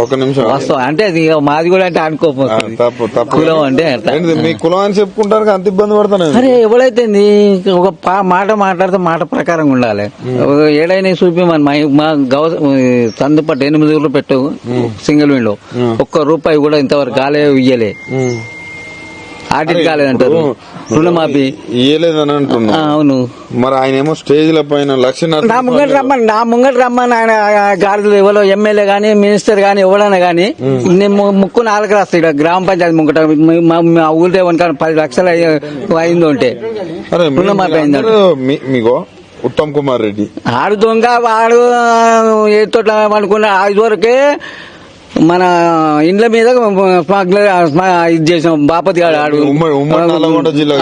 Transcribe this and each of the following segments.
ఒక నిమిషం. వాస్తవం. అంటే అది మాది కూడా అంటే అనుకోపోతుంది తప్పు తప్పు. కులం అంటే. ఏంటిది, మీ కులం అని చెప్పుకుంటారు అంత ఇబ్బంది పడతాను అరే ఎవడైతే ఒక మాట మాట్లాడితే మాట ప్రకారం ఉండాలి. ఏడైనా చూపి మన మా- మా గవ సందు పట్టు ఎనిమిది ఊర్లు పెట్టు సింగిల్ విండో. ఒక్క రూపాయి కూడా ఇంతవరకు కాలే ఇయ్యలే. ఆడిట్ కాలేదంటారు రుణమాఫీ ఇయ్యలేదని అంటున్నా అవును. మరి ఆయన ఏమో స్టేజ్ల పైన లక్ష నా ముంగట రమ్మని నా ముంగట రమ్మని ఆయన గాడిదలు ఎవరో ఎమ్మెల్యే గానీ మినిస్టర్ గానీ ఎవరైనా గానీ నేను ము- ముక్కు నాలుగు రాస్తాయి ఇక్కడ గ్రామ పంచాయతీ ముంగట మీ- ఊళ్ళో వనకాల పది లక్షలు అయ్యి- అయింది ఉంటే రుణమాఫీ అయిందంట. మీరందరూ మీ- మీగో ఉత్తమ్ కుమార్ రెడ్డి. ఆడు దొంగ వాడు ఏ తోట అనుకున్న ఐదు వరకే మన ఇండ్ల మీద ఇది చేసాం బాపతి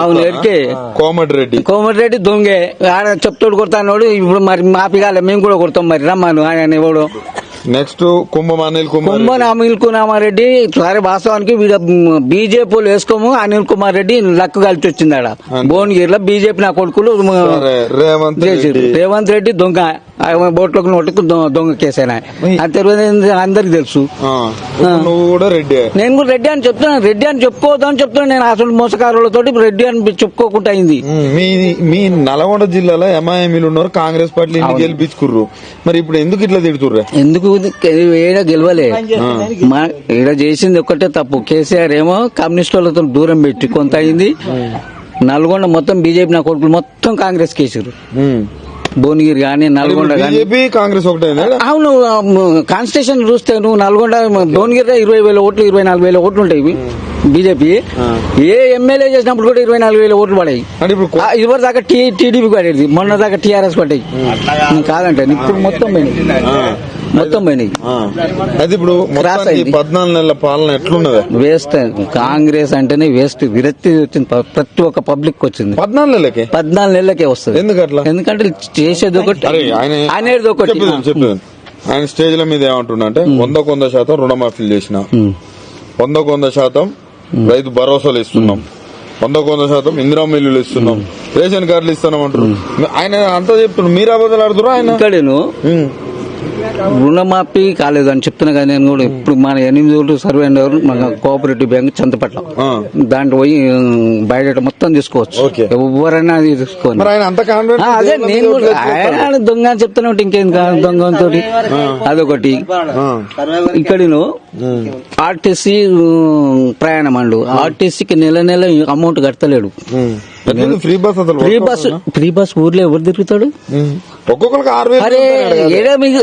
అవును ఎరికే కోమటిరెడ్డి కోమటిరెడ్డి దొంగే. ఆడ చెప్తోడు కొడతానోడు ఇప్పుడు మరి మాపి కాలే మేము కూడా కొడతాం మరి రమ్మను ఆయన ఎవడు. నెక్స్ట్ కుంభం అనిల్ కుమార్ కుంభన్ అనిల్ కుమార్ రెడ్డి సరే వాస్తవానికి వీడ బీజేపీలు వేసుకోము అనిల్ కుమార్ రెడ్డి లక్కు కలిసి వచ్చింది ఆడ. భువనగిరిలో బీజేపీ నా కొడుకులు రేవంత్. రెడ్డి. రేవంత్ రెడ్డి దొంగ. బోట్లోకి నోటుకు దొంగ కేసేనా? అది తెలియదు అందరికి తెలుసు. నువ్వు కూడా రెడ్డి. నేను కూడా రెడ్డి అని చెప్తున్నాను రెడ్డి అని చెప్పుకోవద్దు అని చెప్తున్నాను నేను అసలు మోసకారులతో రెడ్డి అని చెప్పుకోకుండా అయింది. మీ మీ నల్గొండ జిల్లాలో ఎంఐఎంలు ఉన్నారు కాంగ్రెస్ పార్టీ గెలిపించుకుర్రు. మరి ఇప్పుడు ఎందుకు ఇట్లా తిడుతుర్రే? ఎందుకు ఏడ గెలవలే? మా ఈడ చేసింది ఒక్కటే తప్పు. కేసీఆర్ ఏమో కమ్యూనిస్ట్ వాళ్ళతో దూరం పెట్టి కొంత అయింది. నల్గొండ మొత్తం బీజేపీ నా కొడుకులు మొత్తం కాంగ్రెస్ కేసారు భువనగిరి కానీ నల్గొండ బీజేపీ కాంగ్రెస్ ఒకటే అవును కాన్స్టిట్యూషన్ చూస్తే నువ్వు నల్గొండ భువనగిరిలో ఇరవై వేల ఓట్లు ఇరవై నాలుగు వేల ఓట్లు ఉంటాయి. బీజేపీ ఏ ఎమ్మెల్యే చేసినప్పుడు కూడా ఇరవై నాలుగు వేల ఓట్లు పడాయి. అంటే ఇప్పుడు కొ- ఇవరి దాకా టీడీపీ పడేది మొన్న దాకా టీఆర్ఎస్ పడ్డాయి. కాదంటే ఇప్పుడు మొత్తం మొత్తం పోయినాయి. అయితే ఇప్పుడు. పద్నాలుగు నెలల పాలన ఎట్లున్నది? వేస్ట్ కాంగ్రెస్ అంటేనే వేస్ట్ విరక్తి వచ్చింది. ప్రతి ఒక్క పబ్లిక్ వచ్చింది. పద్నాలుగు నెలలకి? పద్నాలుగు నెలలకే వస్తుంది. ఎందుకు అట్లా? ఎందుకంటే చేసేది ఒకటి. అనేది ఒకటి. ఆయన స్టేజ్ల మీద ఏమంటున్నా అంటే వంద శాతం రుణమాఫీలు చేసిన. వంద శాతం రైతు భరోసాలు ఇస్తున్నాం. వందకు వంద శాతం ఇందిరా మిల్లులు ఇస్తున్నాం. రేషన్ కార్డులు ఇస్తున్నాం అంటారు ఆయన అంతా చెప్తున్నారు. మీరు అబద్ధాలు ఆడుతున్నారు ఆయన. రుణమాఫీ కాలేదు అని చెప్తున్నా కదా నేను కూడా ఇప్పుడు మన ఎనిమిది రోజులు సర్వే నెంబర్ మన కోఆపరేటివ్ బ్యాంక్ చంతపట్ల. దాంట్లో పోయి బయట మొత్తం తీసుకోవచ్చు. ఎవరైనా తీసుకోండి. అదే నేను కూడా ఆయన దొంగ అని చెప్తానే ఉంటే ఇంకేం కాదు దొంగ అదొకటి. ఇక్కడను ఆర్టీసీ ప్రయాణం అండు. ఆర్టీసీకి నెల నెల అమౌంట్ కడతలేడు. ఫ్రీ బస్ అసలు ఫ్రీ బస్ ఫ్రీ బస్ ఊర్లో ఎవరు తిరుగుతాడు. ఒక్కొక్కరికి ఆరు వేలు అరే ఇస్తున్నాడు కదా. ఏదో మీకు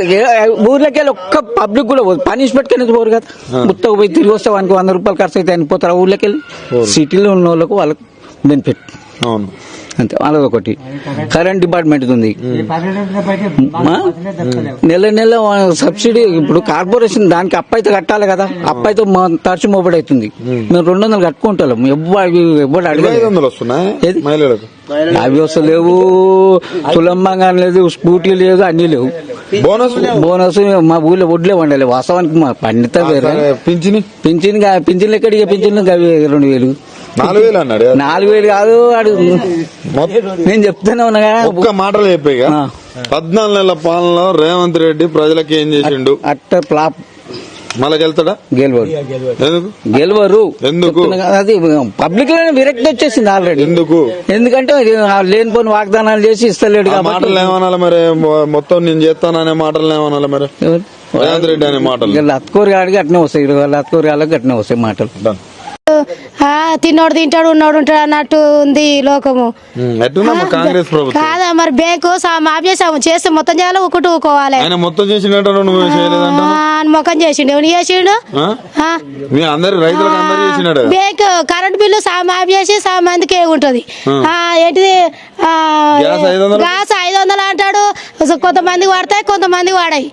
ఊర్లోకి వెళ్ళి ఒక్క పబ్లిక్ కూడా పోదు. పనిష్మెంట్ కింద పోరు కదా. ముత్తకు పోయి తిరిగి వస్తే వానికి వంద రూపాయలు ఖర్చు అయితే అనిపోతారు ఊర్లోకి వెళ్ళి. సిటీలో ఉన్న వాళ్ళకు వాళ్ళకు బెనిఫిట్ అవును. అంతే ఒకటి. కరెంట్ డిపార్ట్మెంట్ ఉంది? నెల నెల సబ్సిడీ ఇప్పుడు కార్పొరేషన్ దానికి అప్పైతే కట్టాలి కదా అప్పైతే తరచు మోబడి అవుతుంది. మేము రెండు వందలు కట్టుకుంటాం ఎవ్వడు ఇరవై అడగలేదు. అవి వస్తలు లేవు. తులంబంగా లేదు స్కూటీ లేదు అన్ని లేవు. బోనస్? బోనస్ మా ఊళ్ళో వడ్లే వండాలి. వాస్తవానికి మా పండిత వేరే. పింఛని? పింఛన్ పింఛన్లు ఎక్కడికి? పింఛన్లు అవి రెండు వేలు. నాలుగు వేలు అన్నాడు నాలుగు వేలు కాదు వాడు నేను చెప్తానే ఉన్నా. ఒక్క మాటలు చెప్పాయి. పద్నాలుగు నెలల పాలనలో రేవంత్ రెడ్డి ప్రజలకు ఏం చేసిండు? అట్ట ఫ్లాప్. మళ్ళీ వెళ్తాడా గెలవరు గెలవరు. ఎందుకు? అది పబ్లిక్లో విరక్తి వచ్చేసింది ఆల్రెడీ ఎందుకు? ఎందుకంటే లేనిపోని వాగ్దానాలు చేసి ఇస్తలేడు మాటలు ఏమనాలి మరి? మొత్తం నేను చేస్తాననే మాటలు ఏమనాలి మరి? రేవంత్ రెడ్డి అనే మాటలు. ఇక లత్కూరి గాడికి అట్నే వస్తాయి వాళ్ళ లత్కూరి వాళ్ళకి అట్నే వస్తాయి మాటలు. తిన్నోడు తింటాడు ఉన్నోడు ఉంటాడు అన్నట్టు ఉంది ఈ లోకము. కాంగ్రెస్ కాదా మరి బ్యాంకు మాఫ్ చేసాము చేస్తే మొత్తం చేయాలి ఊకుంటూ ఊకోవాలి మొత్తం చేసినట్టు ముఖం చేసిండు ఎవరు చేసిండు? బ్యాంకు కరెంట్ బిల్లు సా మాఫ్ చేసి సా మందికి ఉంటుంది ఆ, ఏంటిది? గ్యాస్ ఐదు వందలు? అంటాడు. అసలు కొంతమందికి వాడతాయి కొంతమందికి వాడాయి.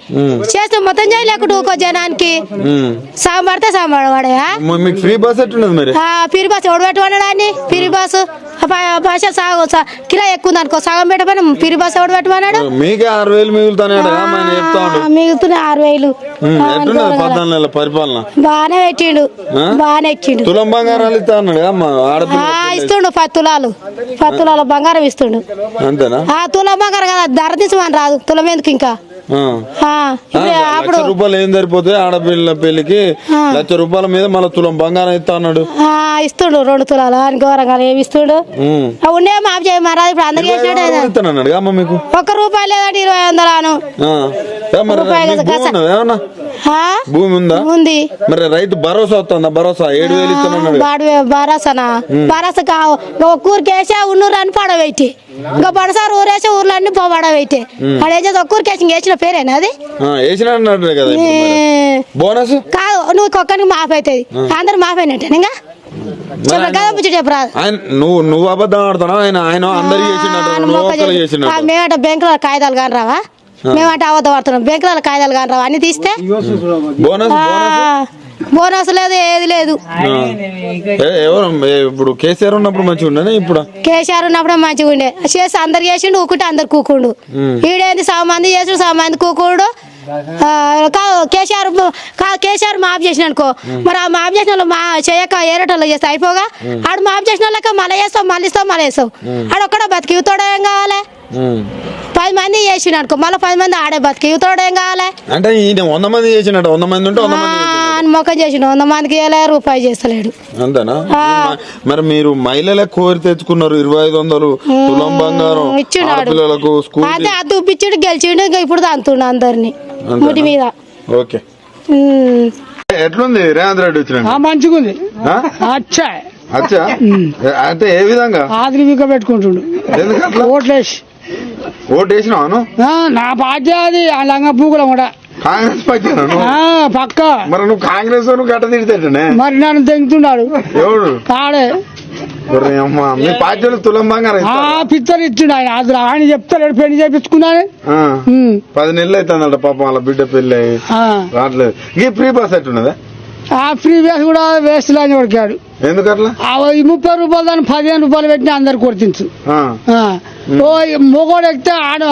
చేస్తే మొత్తం చేయలేకుండా ఊకో జనానికి. సాం పడితే సాం వాడాయా ఫ్రీ బస్ ఎట్టున్నది మరి? ఆ, పిరి బస్సు ఎవడు పెట్టమన్నాడు అని ఆ ప- భాష సాగు కిరా ఎక్కువ ఉంది అనుకో సగం పెట్టమని పిరి బస్సు ఎవడు పెట్టమన్నాడు మీకే ఆరు వేలు మిగులుతున్నాయి ఆరు వేలు. ఉమ్, ఎట్టున్నది పద్నాలుగు నెలల పరిపాలన? బాగానే పెట్టిండు. బాగానే తులం బంగారాలు ఇస్తా అన్నాడు కదా అమ్మ ఆ, ఆడపిల్ల ఇస్తుండు పది తులాలు. పది తులాల బంగారం ఇస్తుండు. అంతేనా? ఆ తులం బంగారం కదా ధర తీసుకోమని రాదు. తులం ఎందుకు ఇంకా? ఇప్పుడు లక్ష రూపాయలు ఏం సరిపోతే ఆడపిల్ల పెళ్ళికి లక్ష రూపాయల మీద మళ్ళీ తులం బంగారం ఇస్తా అన్నాడు. ఆ, ఇస్తుండు రెండు తులాలు అని ఘోరంగా ఏమి ఇస్తుండు? ఉండే మాపు చేయమరా ఇప్పుడు అందరు చేసినట్టు ఇస్తానన్నాడు మీకు. ఒక్క రూపాయి లేదంటే ఇరవై వందలాను భూమి ఉందా? ఉంది. మరి రైతు భరోసా వస్తుందా? భరోసా? ఏడు వేలు ఇస్తానన్నాడు బాడు బారాసనా బారాస ఒక్కూరికి వేసా ఉన్నూరు అని పడవేటి. ఇంకా పడసారి ఊరేసి ఊర్లన్నీ పడవేటి. అక్కడ ఏం చేస్తా ఒక్కూరికి వేసి వేసిన పేరేనా అది? వేసిన కదా బోనస్? కాదు నువ్వు ఒక్కరికి మాఫ్ అవుతుంది అందరు మాఫ్ అయినట్టే ఇంకా? నువ్వు నువ్వు అబద్ధం ఆడుతున్నావు? ఆయన ఆయన అందరికి చేసినట్టు బ్యాంకులో కాగితాలు కాని రావా మేమంటే అబద్ధం ఆడుతున్నాం. బ్యాంకులో కాగితాలు కాని రావా అన్ని తీస్తే? బోనస్ లేదు ఏది లేదు. ఎవరు? ఇప్పుడు కేసీఆర్ ఉన్నప్పుడు మంచిగా ఉండనే ఇప్పుడు? కేసీఆర్ ఉన్నప్పుడే మంచిగా ఉండే. చేసి అందరు చేసిండు ఊకుంటే అందరు కూకుండు. ఈడేంది సగం మంది చేసుడు సగం మంది కూకుండు. కేసీఆర్ కేసీఆర్ మాఫ్ చేసిన అనుకో మరి ఆ మాఫ్ చేసిన వాళ్ళు మా చేయక ఏరేటోళ్ళు చేస్తే అయిపోగా? ఆడు మాఫ్ చేసిన వాళ్ళకి మళ్ళీ చేస్తావు మళ్ళీ ఇస్తావు మళ్ళీ వేస్తావు ఆడు ఒక్కడ బతికి యువతోడు ఏం కావాలి. పది మంది చేసిండు అనుకో మళ్ళీ పది మంది ఆడే బతికి ఏం కావాలి? అంటే వంద మంది చేసినట్టు వంద మంది ఉంటే అని మొక్కం చేసిండు వంద మందికి ఇవ్వలే రూపాయి చేస్తలేడు. అంతేనా మరి మీరు మహిళలే కోరి తెచ్చుకున్నారు ఇరవై ఐదు వందలు తులం బంగారం ఇచ్చినాడు ఆడపిల్లలకు స్కూల్ అదే అది చూపించాడు గెలిచిండు ఇంకా ఇప్పుడు అంతుండు అందరిని ముటి మీద. ఓకే. ఎట్లుంది? రేవంత్ రెడ్డి వచ్చిన మంచిగా ఉంది అచ్చా. అచ్చా? అంటే ఏ విధంగా? ఆదరివిక పెట్టుకుంటుండు. ఓట్లేసి. ఓటు వేసినాను ఆ, నా పార్టీ అది ఆ లంగ పూకులం కూడా కాంగ్రెస్ పార్టీ పక్క. మరి నువ్వు కాంగ్రెస్ గట్ట తిడితేటనే మరి నన్ను తెంగుతున్నాడు. ఎవడు? అమ్మ మీ పార్టీలు తులం బంగారం? పిత్తలు ఇచ్చిండు ఆయన. అది ఆయన చెప్తాడు పెళ్ళి చేపించుకున్నాను. పది నెలలు అవుతుందట పాపం వాళ్ళ బిడ్డ పెళ్ళి అయ్యి. రావట్లేదు. ఈ ఫ్రీ బస్ ఎట్టున్నదా ఆ ఫ్రీ వేస్ కూడా వేస్ట్ లాని కొడికాడు ఎందుకట్లా? ఈ ముప్పై రూపాయలు దాన్ని పదిహేను రూపాయలు పెట్టి అందరు కొడుతించు. ఓ మొగోడు ఎక్కితే ఆడ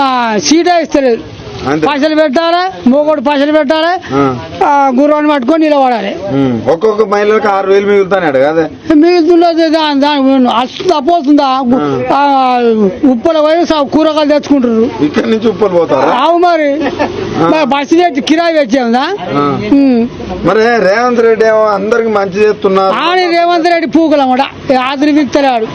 సీటే ఇస్తలేదు. పైసలు పెట్టాలి మొగోడు పైసలు పెట్టాలి గుర్రాన్ని పట్టుకొని నిలబడాలి. ఒక్కొక్క మహిళలకు ఆరు వేలు మిగులుతాడు కదా మిగులుతున్నది దా- దాని వస్తుందా పోతుందా ఆ, ఉప్పల పోయి కూరగాయలు తెచ్చుకుంటారు ఇక్కడి నుంచి ఉప్పలు పోతారా? ఆవు మరి. బస్సు తెచ్చి కిరాయి తెచ్చేదా. మరి రేవంత్ రెడ్డి ఏమో అందరికి మంచి చేస్తున్నారు. ఆడి రేవంత్ రెడ్డి పూకులం కూడా ఆదిరి విక్తలేడు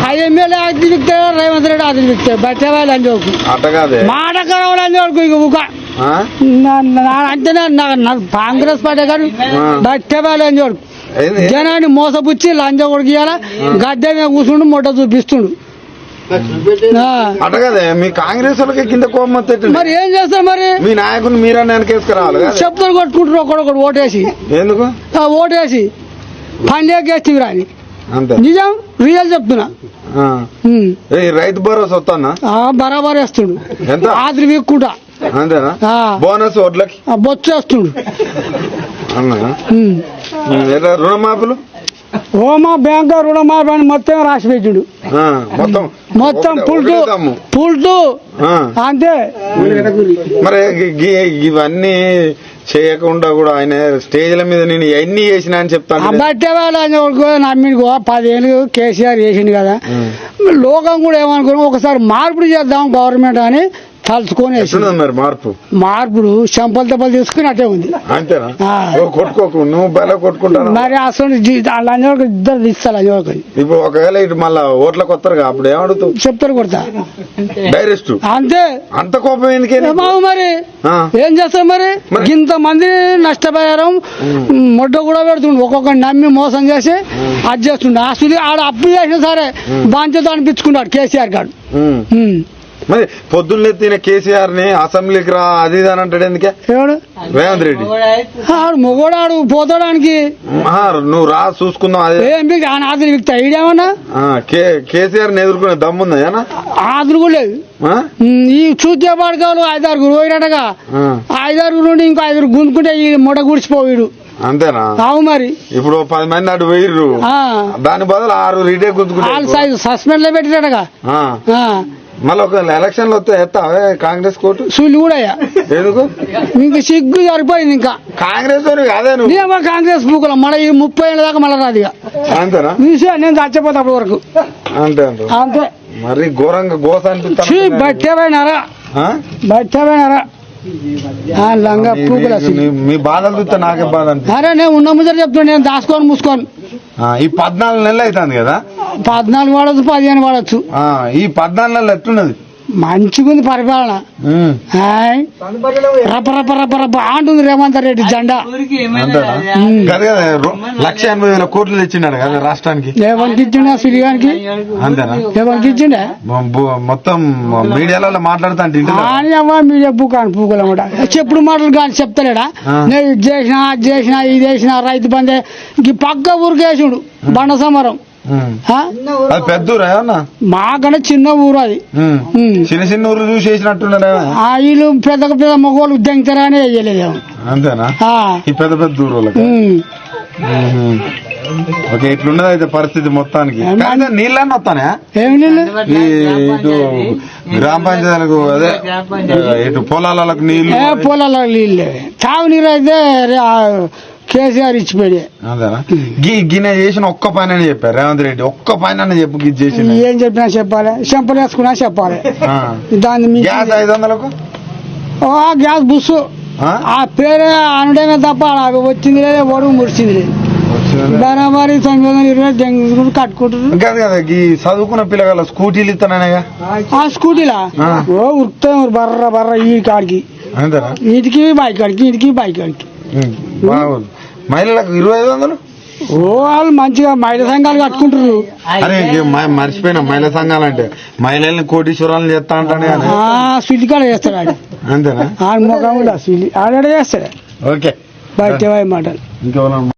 ఆ ఎమ్మెల్యే ఆదిరి విక్తాడు రేవంత్ రెడ్డి ఆదిరి విక్తాడు బట్టేవాళ్ళు అని అట్టగాదే మాట నా- అంటేనే కాంగ్రెస్ పార్టీ గారు అని చోడు? జనాన్ని మోసపుచ్చి లంచ కొడుకు ఇవ్వాల గద్దె మీద కూర్చుండు మొట్ట చూపిస్తుండు. ఆ. అట్టగాదే మీ కాంగ్రెస్ వాళ్ళకి కింద కోపం. మరి ఏం చేస్తారు మరి? మీ నాయకుని మీరన్నా వెనకేసుకురావాలి చెప్పులు కొట్టుకుంటారు ఒకడొకడు ఓటేసి. ఎందుకు? ఓటేసి. పండేకేస్తే రాని. అంతే. నిజం? రియల్ చెప్తున్నా. రైతు భరోసా వస్తానా? ఆ బరాబర్ వేస్తుండు. ఎంత? ఆదిరి వీక్కుంటా. అంతేనా. బోనస్ వడ్లకి? బొచ్చు ఎట్లా రుణమాఫీలు? ఓమా బ్యాంక్ రుణమాఫీ అని మొత్తం రాసి పెట్టిండు. మొత్తం. మొత్తం పుల్టు. పుల్టు. అంతే. మరి ఇవన్నీ చేయకుండా కూడా ఆయన స్టేజ్ల మీద నేను ఎన్ని చేసినా అని చెప్తాను బట్టే వాళ్ళు నమ్మినుకో పదేళ్ళు కేసీఆర్ చేసిండు కదా. లోకం కూడా ఏమనుకున్నాం? ఒకసారి మార్పిడి చేద్దాం గవర్నమెంట్ అని తలుచుకొని వేసిండు. ఎట్లున్నది మరి మార్పు? మార్పుడు చెంపలు దెబ్బలు తీసుకుని అట్టే ఉంది. అంతేనా? కొట్టుకోకు నువ్వు బల మరి అసలు ఇద్దరు లంజోకి ఇప్పుడు ఒకవేళ ఇటు మళ్ళా ఓట్లకు వస్తారు అప్పుడు ఏమడుగుతావు చెప్తారు కొడతా. డైరెక్ట్. అంతే. అంత కోపం ఎందుకే మరి. ఏం చేస్తాం మరి? ఇంత మంది నష్టపోయారు మొడ్డ కూడా పెడుతుండు. ఒక్కొక్కరిని నమ్మి మోసం చేసి అది చేస్తుండే. ఆ సుది ఆడ అప్పు చేసినా సరే బాధ్యత అనిపించుకున్నాడు కేసీఆర్ గారు. మరి పొద్దున్నే తిన కేసీఆర్ని అసెంబ్లీకి రా అది అని అంటాడు ఎందుకే? ఎవడు? రేవంత్ రెడ్డి. ఆడు మొగోడాడు పోతాడానికి. నువ్వు రా చూసుకుందాం అదే. ఆదులు కేసీఆర్ని ఎదుర్కొనే దమ్ముందా ఏనా? ఆదులు కూడా లేదు. ఈ చూచే పడకాలు ఐదారుగురు పోయినట్టుగా. ఐదారుగురు నుండి ఇంకో ఐదుగురు గుంజుకుంటే ఈ మొడ గుడిచిపోయాడు. అంతేనా? అవు మరి. ఇప్పుడు పది మంది అటు వేయరు ఆ. దాని బదులు ఆరు రిటే సైజు సస్పెండ్లో పెట్టినట్టుగా మళ్ళీ ఒక ఎలక్షన్లు వస్తే ఎత్తావే? కాంగ్రెస్ కోర్టు సుల్లి కూడా ఎందుకు? ఇంక సిగ్గు సరిపోయింది ఇంకా. కాంగ్రెస్ నువ్వు. కాంగ్రెస్ పూకుల మన ఈ ముప్పై ఏళ్ళ దాకా మళ్ళీ రాదు అంతేనా? చూసా నేను చచ్చిపోతా అప్పటి వరకు. అంతే అంతే. మరి ఘోరంగా గోస ఛీ, అనిపిస్తాను బట్టే పోయినారా బట్టే పోయినారా ఆ, లంగా పూకులు అసలు మీ బాధలు చూస్తే నాకే బాధ అరే నేను ఉన్న ముద్దరు చెప్తున్నా నేను దాచుకొని మూసుకొని. ఈ పద్నాలుగు నెలలు అవుతుంది కదా? పద్నాలుగు వాడచ్చు పదిహేను వాడచ్చు. ఆ, ఈ పద్నాలుగు నెలలు ఎట్లున్నది? మంచిగుంది పరిపాలన. ఉమ్, హాయ్. రప్ప రప్ప రప్ప రప్ప అంటుంది రేవంత్ రెడ్డి జెండా. లక్ష ఎనభై వేల కోట్లు తెచ్చినాడు కదా రాష్ట్రానికి. ఎవరికి ఇచ్చిండే సిరిగానికి? ఎవరికి ఇచ్చిండే? మొత్తం మీడియాలలో మాట్లాడుతా అంటే ఇంటలేవా? అని అవ్వ మీ చెప్పు కాని పూకలు అన్నమాట చెప్పుడు మాటలు కానీ చెప్తలేడా. నేను ఇది చేసిన అది చేసిన ఇది చేసిన రైతు బందే పక్క ఊరికి వేసుడు బండ సమరం. పెద్ద ఊరా ఏమన్నా? మాకన్నా చిన్న ఊరు అది. చిన్న చిన్న ఊరు చూసి వేసినట్టున్నారా ఆ వీళ్ళు పెద్ద పెద్ద మగవాళ్ళు దెంగతారని వేయలేదేమో అంతేనా? ఆ. ఈ పెద్ద పెద్ద ఊరులకు ఉమ్. ఓకే ఇట్లున్నది అయితే పరిస్థితి మొత్తానికి. నీళ్ళన్నీ వస్తానే? ఏమి నీళ్ళు? ఈ ఇటు గ్రామ పంచాయతీలకు అదే ఇటు పొలాలకు నీళ్ళు ఏ పొలాల్లో నీళ్ళు తాగునీరు అయితే రే- ఆ కేసీఆర్ ఇచ్చిపోయి అంతేనా గీ గిన్నె చేసిన ఒక్క పని అని చెప్పారు రేవంత్ రెడ్డి. ఒక్క పని అని చెప్పు చేసిన ఏం చెప్పినా చెప్పాలి. చెంపలు వేసుకున్నా చెప్పాలి. దాన్ని గ్యాస్ ఐదు వందలకు? ఓ గ్యాస్ బుస్సు. ఆ? పేరే అనడమే తప్ప అవి వచ్చింది లేదు ఒడుగు ముడిచింది. లేదు? బరాబరి తొమ్మిది వందల ఇరవై కట్టుకుంటారు కాదు కదా ఈ చదువుకున్న పిల్లగాళ్ళ స్కూటీలు ఇస్తాననేగా ఆ స్కూటీలా. ఓ ఉరుకుతాం బర్ర బర్ర ఈ కాడికి. వీటికి బైక్ కాడికి వీటికి బైక్ కాడికి. బాగుంది. మహిళలకు ఇరవై ఐదు వందలు? ఓ వాళ్ళు మంచిగా మహిళా సంఘాలు కట్టుకుంటారు అరే ఇంకే మ- మర్చిపోయినా మహిళా సంఘాలంటే. మహిళల్ని కోటీశ్వరాలను చేస్తా అంటానే అని. ఆ స్వీట్ కాడ చేస్తాడు ఆడు. అంతేనా? ఆడ ముఖం కూడా స్వీట్ ఆడ చేస్తాడు? ఓకే. బయట మాటలు. ఇంకెవరన్నా